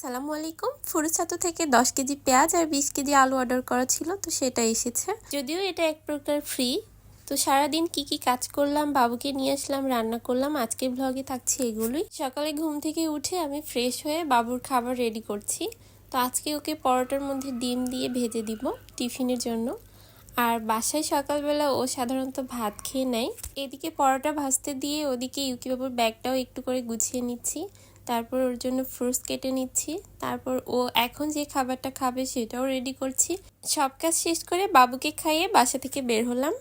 আসসালামু আলাইকুম ফুরুচাতু থেকে দশ কেজি পেঁয়াজ আর বিশ কেজি আলু অর্ডার করা ছিল, তো সেটা এসেছে। যদিও এটা এক প্রকার ফ্রি তো সারাদিন কি কি কাজ করলাম, বাবুকে নিয়ে আসলাম, রান্না করলাম, আজকের ব্লগে থাকছে এগুলোই। সকালে ঘুম থেকে উঠে আমি ফ্রেশ হয়ে বাবুর খাবার রেডি করছি। তো আজকে ওকে পরোটার মধ্যে ডিম দিয়ে ভেজে দিব টিফিনের জন্য। আর বাসায় সকালবেলা ও সাধারণত ভাত খেয়ে নেয়। এদিকে পরোটা ভাজতে দিয়ে ওদিকে ইউকিবাবুর ব্যাগটাও একটু করে গুছিয়ে নিচ্ছি। তারপর ওর জন্য ফ্রুটস কেটে নিচ্ছি। তারপর ও এখন যে খাবারটা খাবে সেটাও রেডি করছি। সব কাজ শেষ করে বাবুকে খাইয়ে বাসা থেকে বের হলাম।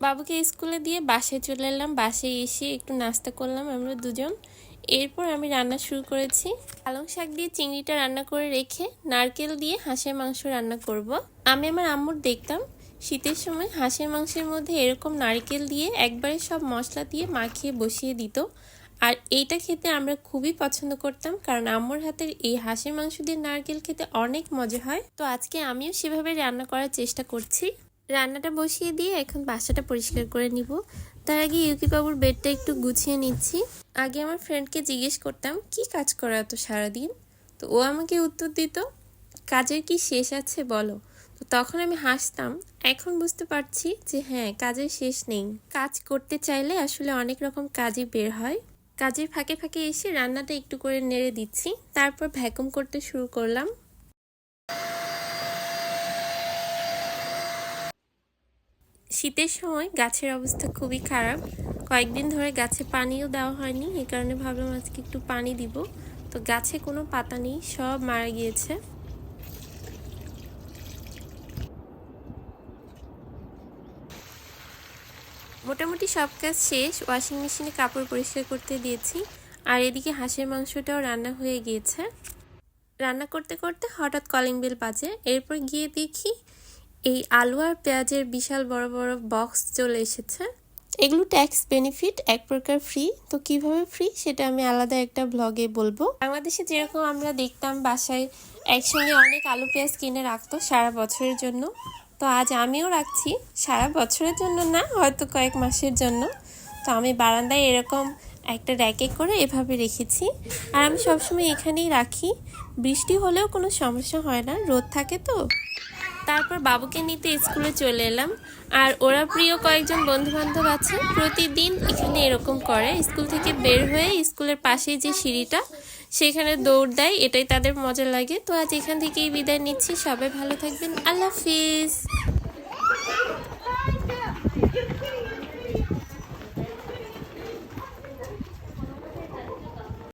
বাবুকে স্কুলে দিয়ে বাসায় চলে এলাম। বাসায় এসে একটু নাস্তা করলাম আমরা দুজন। এরপর আমি রান্না শুরু করেছি। পালং শাক দিয়ে চিংড়িটা রান্না করে রেখে নারকেল দিয়ে হাঁসের মাংস রান্না করব। আমি আমার আম্মুর দেখতাম শীতের সময় হাঁসের মাংসের মধ্যে এরকম নারকেল দিয়ে একবারে সব মশলা দিয়ে মাখিয়ে বসিয়ে দিত। আর এইটা খেতে আমরা খুবই পছন্দ করতাম, কারণ আম্মুর হাতের এই হাঁসের মাংস দিয়ে নারকেল খেতে অনেক মজা হয়। তো আজকে আমিও সেভাবে রান্না করার চেষ্টা করছি। রান্নাটা বসিয়ে দিয়ে এখন বাসাটা পরিষ্কার করে নিব। তার আগে ইউকি বাবুর বেডটা একটু গুছিয়ে নিচ্ছি। আগে আমার ফ্রেন্ডকে জিজ্ঞেস করতাম, কি কাজ করা তো সারাদিন? তো ও আমাকে উত্তর দিত, কাজের কি শেষ আছে বলো। তো তখন আমি হাসতাম। এখন বুঝতে পারছি যে হ্যাঁ কাজের শেষ নেই। কাজ করতে চাইলে আসলে অনেক রকম কাজই বের হয়। কাজের ফাঁকে ফাঁকে এসে রান্নাটা একটু করে নেড়ে দিচ্ছি। তারপর ভ্যাকুম করতে শুরু করলাম। শীতের সময় গাছের অবস্থা খুবই খারাপ। কয়েকদিন ধরে গাছে পানিও দেওয়া হয়নি। এই কারণে ভাবলাম আজকে একটু পানি দিব। তো গাছে কোনো পাতা নেই, সব মারা গিয়েছে। মোটামুটি সব কাজ শেষ। ওয়াশিং মেশিনে কাপড় পরিষ্কার করতে দিয়েছি। আর এদিকে হাঁসের মাংসটাও রান্না হয়ে গিয়েছে। রান্না করতে করতে হঠাৎ কলিং বেল বাজে। এরপর গিয়ে দেখি এই আলু আর পেঁয়াজের বিশাল বড় বড় বক্স চলে এসেছে। এগুলো ট্যাক্স বেনিফিট এক প্রকার ফ্রি তো কীভাবে ফ্রি সেটা আমি আলাদা একটা ব্লগে বলব। বাংলাদেশে যেরকম আমরা দেখতাম বাসায় একসঙ্গে অনেক আলু পেঁয়াজ কিনে রাখতো সারা বছরের জন্য। তো আজ আমিও রাখছি। সারা বছরের জন্য না, হয়তো কয়েক মাসের জন্য। তো আমি বারান্দায় এরকম একটা র্যাকে করে এভাবে রেখেছি। আর আমি সবসময় এখানেই রাখি। বৃষ্টি হলেও কোনো সমস্যা হয় না। রোদ থাকে তো। তারপর বাবুকে নিতে স্কুলে চলে এলাম। আর ওরা প্রিয় কয়েকজন বন্ধু বান্ধব আছে, প্রতিদিন এখানে এরকম করে। স্কুল থেকে বের হয়ে স্কুলের পাশে যে সিঁড়িটা, সেখানে দৌড় দেয়, এটাই তাদের মজা লাগে। তো আজ এখান থেকেই বিদায় নিচ্ছি। সবাই ভালো থাকবেন। আল্লাহ হাফিজ।